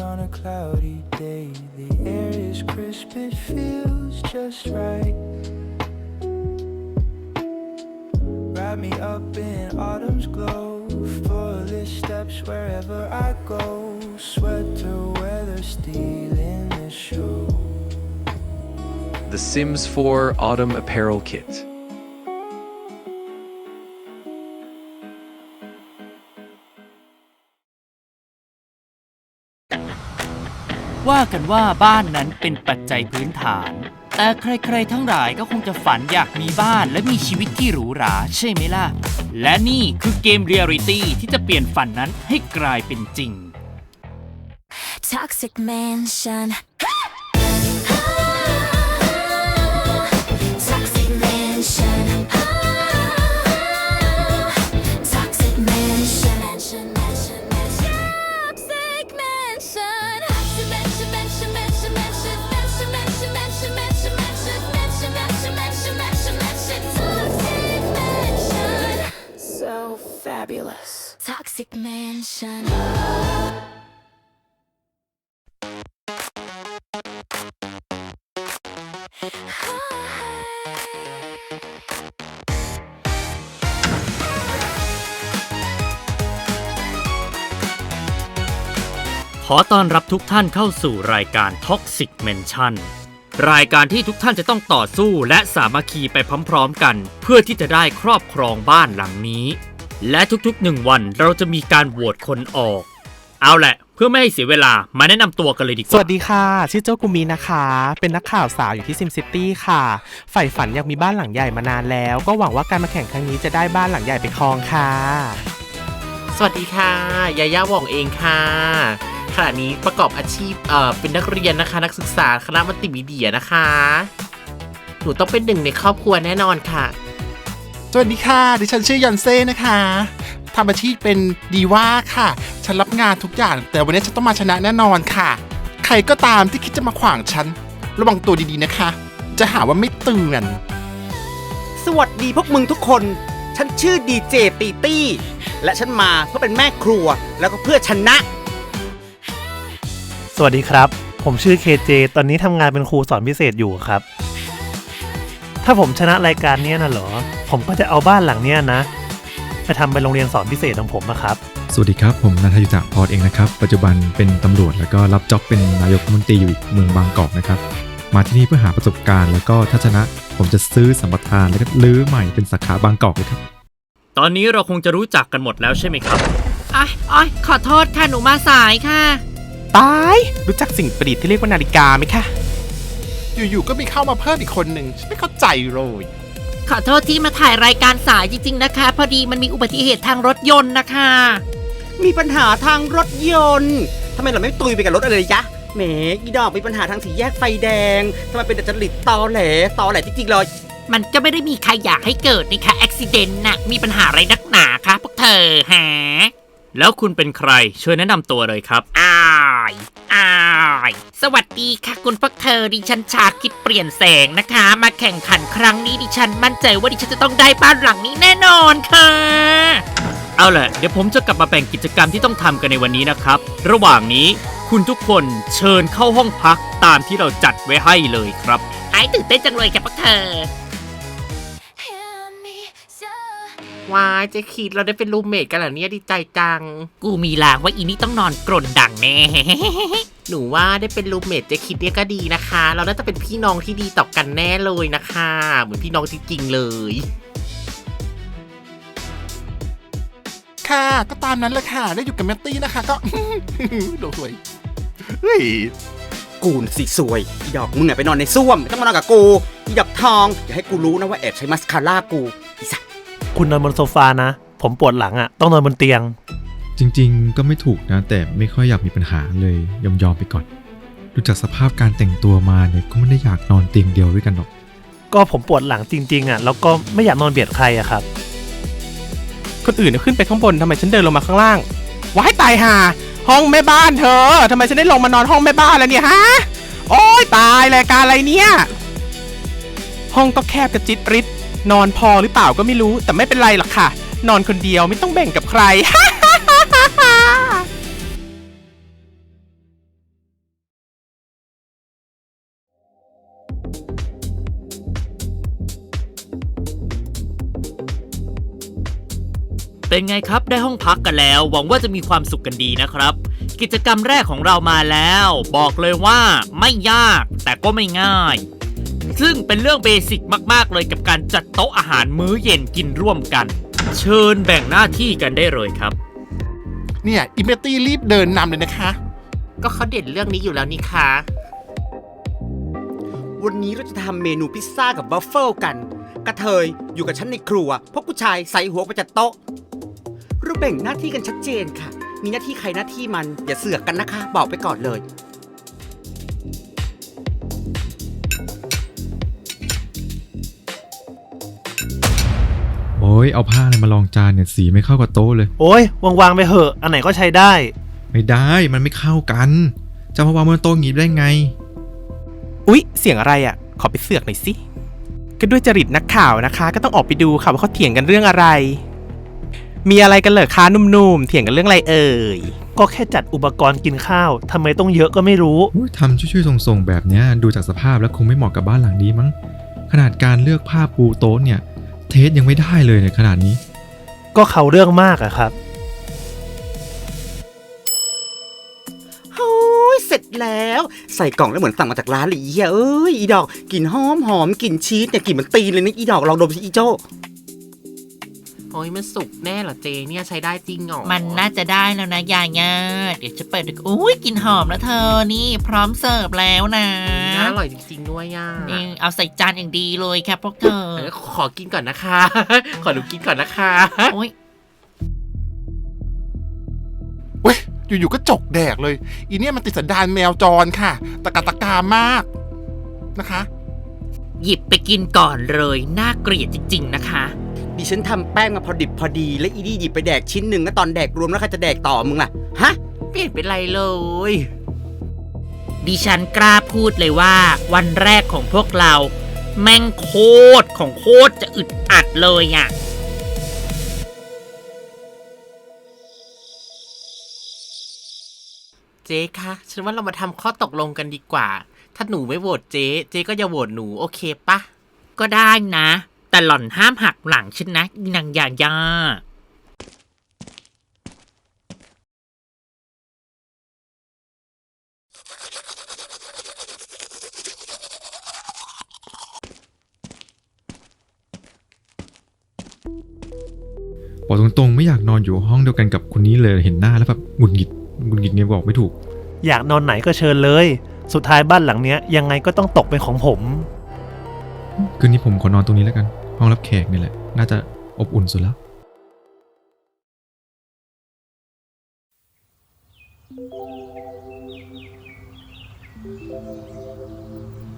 on a cloudy day. The air is crisp, it feels just right. Wrap me up in autumn's glow. Footless steps wherever I go. Sweater weather stealing the show. The Sims 4 Autumn Apparel Kit. ว่ากันว่าบ้านนั้นเป็นปัจจัยพื้นฐาน แต่ใครๆทั้งหลายก็คงจะฝันอยากมีบ้านและมีชีวิตที่หรูหราใช่ไหมล่ะ และนี่คือเกมเรียลิตี้ที่จะเปลี่ยนฝันนั้นให้กลายเป็นจริง Toxic mansion. Toxic mansion. ขอต้อนรับทุกท่านเข้าสู่รายการ Toxic Mansion รายการที่ทุกท่านจะต้องต่อสู้และสามัคคีไปพร้อมๆกัน เพื่อที่จะได้ครอบครองบ้านหลังนี้ และทุกๆหนึ่งวันเราจะมีการโหวตคนออก เอาแหละ เพื่อไม่ให้เสียเวลามาแนะนำตัวกันเลยดีกสว่า วัสดีค่ะ ชื่อเจ้ากุมีนะคะ เป็นนักข่าวสาวอยู่ที่ซิมซิตี้ค่ะใฝ่ฝันอยากมีบ้านหลังใหญ่มานานแล้ว ก็หวังว่าการมาแข่งครั้งนี้จะได้บ้านหลังใหญ่ไปครองค่ะ สวัสดีค่ะ ยาย่าหว่องเองค่ะ ขณะนี้ประกอบอาชีพเอ่อเป็นนักเรียนนะคะ นักศึกษาคณะมัลติมีเดียนะคะ หนูต้องเป็นหนึ่งในครอบครัวแน่นอนค่ะ สวัสดีค่ะ ดิฉันชื่อยอนเซ่นะคะทำอาชีพเป็นดีว่าค่ะ ฉันรับงานทุกอย่าง แต่วันนี้ฉันต้องมาชนะแน่นอนค่ะ ใครก็ตามที่คิดจะมาขวางฉัน ระวังตัวดีๆนะคะ จะหาว่าไม่เตือน สวัสดีพวกมึงทุกคน ฉันชื่อดีเจตีตี้ และฉันมาเพื่อเป็นแม่ครัวแล้วก็เพื่อชนะ สวัสดีครับ ผมชื่อเคเจตอนนี้ทำงานเป็นครูสอนพิเศษอยู่ครับ ถ้าผมชนะรายการเนี้ยนะเหรอ ผมก็จะเอาบ้านหลังเนี้ยนะไปทำเป็นโรงเรียนสอนพิเศษของผมอะครับ สวัสดีครับ ผมนันทยุจักรพอดเองนะครับ ปัจจุบันเป็นตำรวจแล้วก็รับจ็อบเป็นนายกรัฐมนตรีอยู่อีกเมืองบางกอกนะครับ มาที่นี่เพื่อหาประสบการณ์ แล้วก็ถ้าชนะผมจะซื้อสัมปทานแล้วก็ลื้อใหม่เป็นสาขาบางกอกเลยครับ ตอนนี้เราคงจะรู้จักกันหมดแล้วใช่ไหมครับ อ้อยอ้อยขอโทษค่ะ หนูมาสายค่ะ ตาย รู้จักสิ่งประดิษฐ์ที่เรียกว่านาฬิกาไหมคะ อยู่ๆก็มีเข้ามาเพิ่มอีกคนหนึ่งฉันไม่เข้าใจเลยขอโทษที่มาถ่ายรายการสายจริง ๆ นะคะ พอดีมันมีอุบัติเหตุทางรถยนต์นะคะ มีปัญหาทางรถยนต์ทำไมเราไม่ตุยไปกับรถอะไรเลยยะแหมอีดอกมีปัญหาทางสีแยกไฟแดงทำไมเป็นแต่จริตตอแหลตอแหลจริงๆเลย มันก็ไม่ได้มีใครอยากให้เกิดนี่ค่ะอุบิเหตุน่ะมีปัญหาอะไรนักหนาคะพวกเธอฮะแล้วคุณเป็นใครช่วยแนะนำตัวเลยครับ อ้ายอ้าย สวัสดีค่ะคุณพวกเธอ ดิฉันชาคิดเปลี่ยนแสงนะคะ มาแข่งขันครั้งนี้ดิฉันมั่นใจว่าดิฉันจะต้องได้บ้านหลังนี้แน่นอนค่ะ เอาแหละเดี๋ยวผมจะกลับมาแบ่งกิจกรรมที่ต้องทำกันในวันนี้นะครับ ระหว่างนี้คุณทุกคนเชิญเข้าห้องพักตามที่เราจัดไว้ให้เลยครับไอ้ตื่นเต้นจังเลยกับพวกเธอ วายเจ๊ขีดเราได้เป็นรูมเมทกันเหรอเนี่ยดีใจจัง กูมีลางว่าอีนี่ต้องนอนกรนดังแน่ หนูว่าได้เป็นรูมเมทเจ๊คิดเนี่ยก็ดีนะคะ เราน่าจะเป็นพี่น้องที่ดีต่อกันแน่เลยนะคะ เหมือนพี่น้องจริงๆเลย ค่ะ ก็ตามนั้นแหละค่ะ ได้อยู่กับแมตตี้นะคะ ก็ดูสวย เฮ้ย กูน่ะสิสวยอีดอกมึงอะไปนอนในส้วมไม่ต้องมานอนกับกูอีดอกทอง อย่าให้กูรู้นะว่าแอบใช้มัสคาร่ากูอีสัตว์ คุณนอนบนโซฟานะ ผมปวดหลังอะต้องนอนบนเตียง จริงๆ ก็ไม่ถูกนะ แต่ไม่ค่อยอยากมีปัญหาเลยยอมยอมๆไปก่อน ดูจากสภาพการแต่งตัวมาเนี่ยก็ไม่ได้อยากนอนเตียงเดียวด้วยกันหรอก ก็ผมปวดหลังจริง ๆอะแล้วก็ไม่อยากนอนเบียดใครอะครับ คนอื่นเนี่ยขึ้นไปข้างบนทำไมฉันเดินลงมาข้างล่าง ว้ายตายห่าห้องแม่บ้านเธอทำไมฉันได้ลงมานอนห้องแม่บ้านแล้วเนี่ยฮะ โอ้ยตายรายการอะไรเนี่ย ห้องก็แคบกระจิตริด นอนพอหรือเปล่าก็ไม่รู้แต่ไม่เป็นไรหรอกค่ะ นอนคนเดียวไม่ต้องแบ่งกับใคร เป็นไงครับได้ห้องพักกันแล้ว หวังว่าจะมีความสุขกันดีนะครับ กิจกรรมแรกของเรามาแล้ว บอกเลยว่าไม่ยากแต่ก็ไม่ง่าย ซึ่งเป็นเรื่องเบสิกมาก ๆ เลยกับการจัดโต๊ะอาหารมื้อเย็นกินร่วมกัน เชิญแบ่งหน้าที่กันได้เลยครับ เนี่ยอิเมตี้รีบเดินนำเลยนะคะ ก็เขาเด่นเรื่องนี้อยู่แล้วนี่คะวันนี้เราจะทำเมนูพิซซ่ากับบัฟเฟิลกัน กระเทยอยู่กับฉันในครัว พวกผู้ชายใส่หัวไปจัดโต๊ะเราแบ่งหน้าที่กันชัดเจนค่ะ มีหน้าที่ใครหน้าที่มันอย่าเสือกกันนะคะ บอกไปก่อนเลย ยเอาผ้าอะไรมาลองจานเนี่ยสีไม่เข้ากับโต๊ะเลย โอ้ยวางๆไปเหอะ อันไหนก็ใช้ได้ ไม่ได้มันไม่เข้ากัน จะมาวางบนโต๊ะอย่างงี้ได้ไง อุ๊ย เสียงอะไรอะ ขอไปเสือกหน่อยสิก็ด้วยจริตนักข่าวนะคะ ก็ต้องออกไปดูค่ะว่าเขาเถียงกันเรื่องอะไร มีอะไรกันเหรอคะหนุ่มๆเถียงกันเรื่องอะไรเอ่ยก็แค่จัดอุปกรณ์กินข้าวทำไมต้องเยอะก็ไม่รู้ อุ๊ยทำช่วยๆส่งๆแบบเนี้ยดูจากสภาพแล้วคงไม่เหมาะกับบ้านหลังนี้มั้ง ขนาดการเลือกผ้าปูโต๊ะเนี่ย เทสยังไม่ได้เลยในยขนาดนี้ ก็เขาเรื่องมากอะครับ โอ้ยเสร็จแล้ว ใส่กล่องแล้วเหมือนสั่งมาจากร้านเลยอีเหี้ยเอ้ยอีดอกกลิ่นหอมหอมกลิ่นชีสเนี่ยกลิ่นเหมันตีนเลยนะอีดอกลองดมสิอีโจ โอ้ยมันสุกแน่เหรอเจเนี่ยใช้ได้จริงเหรอมันน่าจะได้แล้วนะยายาเดี๋ยวจะเปิดดูอุ้ยกลินหอมแล้วเธอนี่ พร้อมเสิร์ฟแล้วนะน่าอร่อยจริง ๆ ด้วยย่านี่เอาใส่จานอย่างดีเลยครับพวกเธอ เออขอกินก่อนนะคะ ขอดูกินก่อนนะคะโอ้ยเว้ยอยู่ๆก็จกแดกเลย อีเนี่ยมันติดสันดานแมวจรค่ะ ตะกะตะกามากนะคะ หยิบไปกินก่อนเลย น่าเกลียดจริง ๆ นะคะ ดิฉันทำแป้งมาพอดิบพอดี และอีนี่หยิบไปแดกชิ้นหนึ่งแล้วตอนแดกรวมแล้วใครจะแดกต่อมึงล่ะ ฮะ ไม่เห็นเป็นไรเลย ดิฉันกล้าพูดเลยว่า วันแรกของพวกเรา แม่งโคตรของโคตรจะอึดอัดเลยอะ เจ๊คะฉันว่าเรามาทำข้อตกลงกันดีกว่า ถ้าหนูไม่โหวตเจ๊ เจ๊ก็อย่าโหวตหนูโอเคปะ ก็ได้นะ แต่หล่อนห้ามหักหลังฉันนะอีนางยายาบอกตรงๆ ไม่อยากนอนอยู่ห้องเดียวกันกับคนนี้เลยเห็นหน้าแล้วแบบหงุดหงิดหงุดหงิดเนี่ยบอกไม่ถูก อยากนอนไหนก็เชิญเลย สุดท้ายบ้านหลังเนี้ยยังไงก็ต้องตกเป็นของผม คืนนี้ผมขอนอนตรงนี้แล้วกัน ห้องรับแขกนี่แหละ น่าจะอบอุ่นสุดแล้ว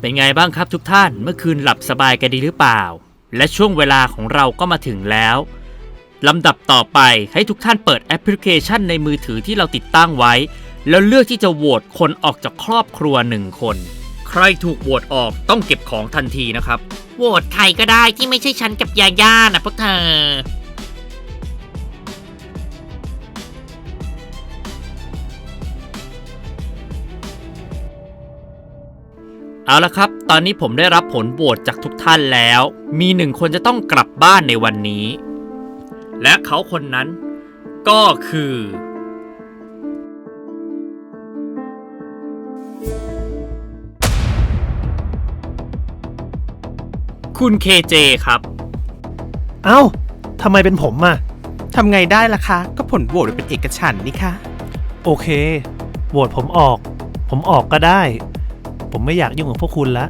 เป็นไงบ้างครับทุกท่าน เมื่อคืนหลับสบายกันดีหรือเปล่า และช่วงเวลาของเราก็มาถึงแล้ว ลำดับต่อไปให้ทุกท่านเปิดแอปพลิเคชันในมือถือที่เราติดตั้งไว้ แล้วเลือกที่จะโหวตคนออกจากครอบครัวหนึ่งคน ใครถูกโหวตออกต้องเก็บของทันทีนะครับ โหวตใครก็ได้ที่ไม่ใช่ฉันกับยาย่านะพวกเธอ เอาละครับ ตอนนี้ผมได้รับผลโหวตจากทุกท่านแล้ว มีหนึ่งคนจะต้องกลับบ้านในวันนี้ และเขาคนนั้นก็คือ คุณเคเจครับเอ้าทำไมเป็นผมอะทำไงได้ล่ะคะ ก็ผลโหวตเป็นเอกฉันท์นี่คะ โอเค โหวตผมออก ผมออกก็ได้ ผมไม่อยากยุ่งกับพวกคุณละ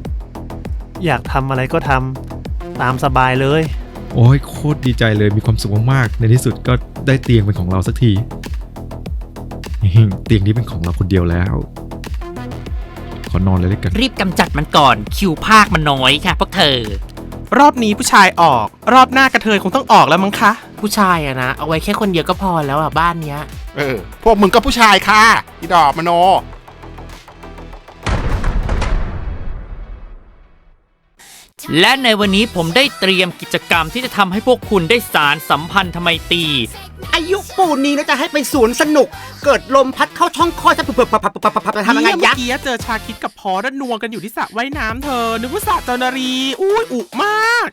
อยากทำอะไรก็ทำตามสบายเลย โอ้ยโคตรดีใจเลยมีความสุขมากๆ ในที่สุดก็ได้เตียงเป็นของเราสักที เตียงนี้เป็นของเราคนเดียวแล้ว ขอนอนเลยแล้วกัน รีบกำจัดมันก่อนคิวภาคมันน้อยค่ะพวกเธอ รอบนี้ผู้ชายออก รอบหน้ากระเทยคงต้องออกแล้วมั้งคะ ผู้ชายอะนะ เอาไว้แค่คนเดียวก็พอแล้วอะบ้านเนี้ย เออ พวกมึงก็ผู้ชายค่ะอีดอกมโน และในวันนี้ผมได้เตรียมกิจกรรมที่จะทำให้พวกคุณได้สารสัมพันธ์ทำไมตรีอายุปูนนี้แล้วจะให้ไปสวนสนุก เกิดลมพัดเข้าช่องคลอดจะเปิดๆๆๆๆๆทำยังไงเนี่ยเมื่อกี้เจอชาคิดกับพอสแล้วนัวกันอยู่ที่สระว่ายน้ำเธอ นึกว่าสระจนารีอุ้ยอุมาก